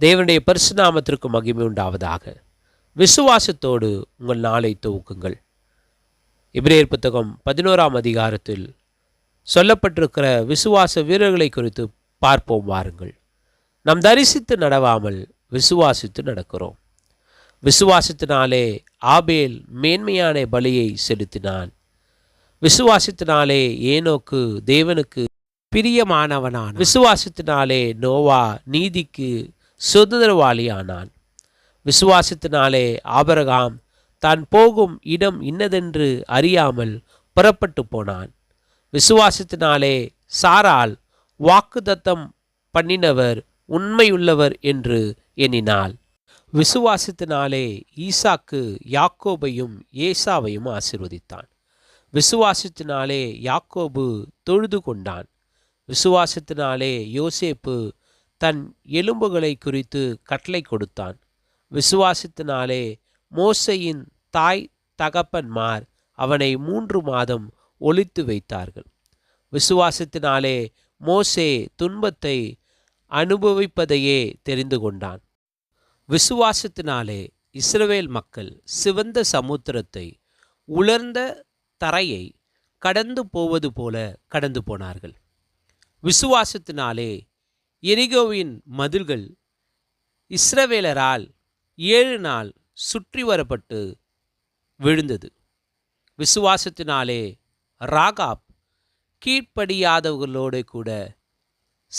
தேவனுடைய பரிசுநாமத்திற்கு மகிமை உண்டாவதாக. விசுவாசத்தோடு உங்கள் நாளை துவக்குங்கள். இப்ரேயர் புத்தகம் பதினோராம் அதிகாரத்தில் சொல்லப்பட்டிருக்கிற விசுவாச வீரர்களை குறித்து பார்ப்போம் வாருங்கள். நாம் தரிசித்து நடவாமல் விசுவாசித்து நடக்கிறோம். விசுவாசத்தினாலே ஆபேல் மேன்மையான பலியை செலுத்தினான். விசுவாசத்தினாலே ஏனோக்கு தேவனுக்கு பிரியமானவனான் விசுவாசத்தினாலே நோவா நீதிக்கு சுதந்திரவாளியானான். விசுவாசத்தினாலே ஆபரகாம் தான் போகும் இடம் இன்னதென்று அறியாமல் புறப்பட்டு போனான். விசுவாசத்தினாலே சாரால் வாக்குதத்தம் பண்ணினவர் உண்மையுள்ளவர் என்று எண்ணினாள். விசுவாசத்தினாலே ஈசாக்கு யாக்கோபையும் ஏசாவையும் ஆசிர்வதித்தான். விசுவாசத்தினாலே யாக்கோபு தொழுது கொண்டான். விசுவாசத்தினாலே யோசேப்பு தன் எலும்புகளை குறித்து கட்டளை கொடுத்தான். விசுவாசத்தினாலே மோசையின் தாய் தகப்பன்மார் அவனை மூன்று மாதம் ஒழித்து வைத்தார்கள். விசுவாசத்தினாலே மோசே துன்பத்தை அனுபவிப்பதையே தெரிந்து கொண்டான். விசுவாசத்தினாலே இஸ்ரவேல் மக்கள் சிவந்த சமுத்திரத்தை உலர்ந்த தரையை கடந்து போவது போல கடந்து போனார்கள். விசுவாசத்தினாலே எரிகோவின் மதில்கள் இஸ்ரவேலரால் ஏழு நாள் சுற்றி வரப்பட்டு விழுந்தது. விசுவாசத்தினாலே ராகாப் கீழ்ப்படியாதவர்களோடு கூட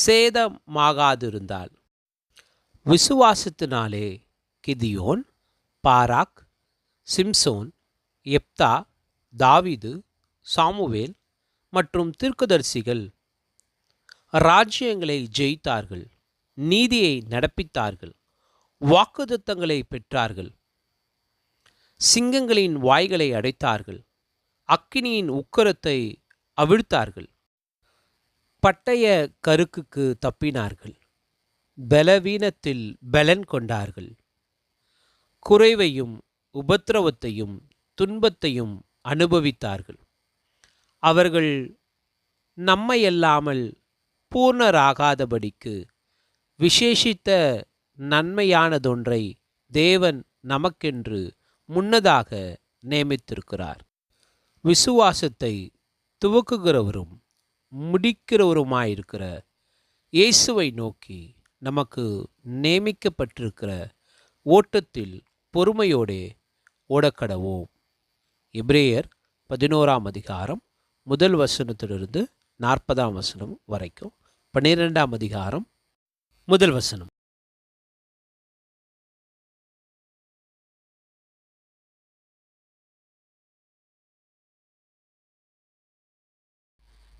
சேதமாகாதிருந்தாள். விசுவாசத்தினாலே கிதியோன் பாராக் சிம்சோன் எப்தா தாவீது சாமுவேல் மற்றும் தீர்க்கதரிசிகள் ராஜ்யங்களை ஜெயித்தார்கள் நீதியை நடப்பித்தார்கள் வாக்குதத்தங்களை பெற்றார்கள் சிங்கங்களின் வாய்களை அடைத்தார்கள் அக்கினியின் உக்கரத்தை அவிழ்த்தார்கள் பட்டய கருக்குக்கு தப்பினார்கள் பலவீனத்தில் பலன் கொண்டார்கள் குறைவையும் உபத்திரவத்தையும் துன்பத்தையும் அனுபவித்தார்கள். அவர்கள் நம்மையல்லாமல் பூர்ணராகாதபடிக்கு விசேஷித்த நன்மையானதொன்றை தேவன் நமக்கென்று முன்னதாக நியமித்திருக்கிறார். விசுவாசத்தை துவக்குகிறவரும் முடிக்கிறவருமாயிருக்கிற இயேசுவை நோக்கி நமக்கு நியமிக்கப்பட்டிருக்கிற ஓட்டத்தில் பொறுமையோடே ஓடக்கடவோம். எப்ரேயர் பதினோராம் அதிகாரம் முதல் வசனத்திலிருந்து நாற்பதாம் வசனம் வரைக்கும். பன்னிரெண்டாம் அதிகாரம் முதல் வசனம்.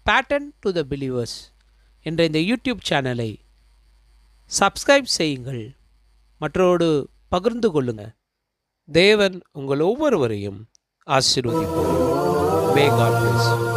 பேட்டன் டு த பிலீவர்ஸ் என்ற இந்த யூடியூப் சேனலை சப்ஸ்கிரைப் செய்யுங்கள். மற்றோடு பகிர்ந்து கொள்ளுங்கள். தேவன் உங்கள் ஒவ்வொருவரையும் ஆசீர்வதிப்பார். May God plus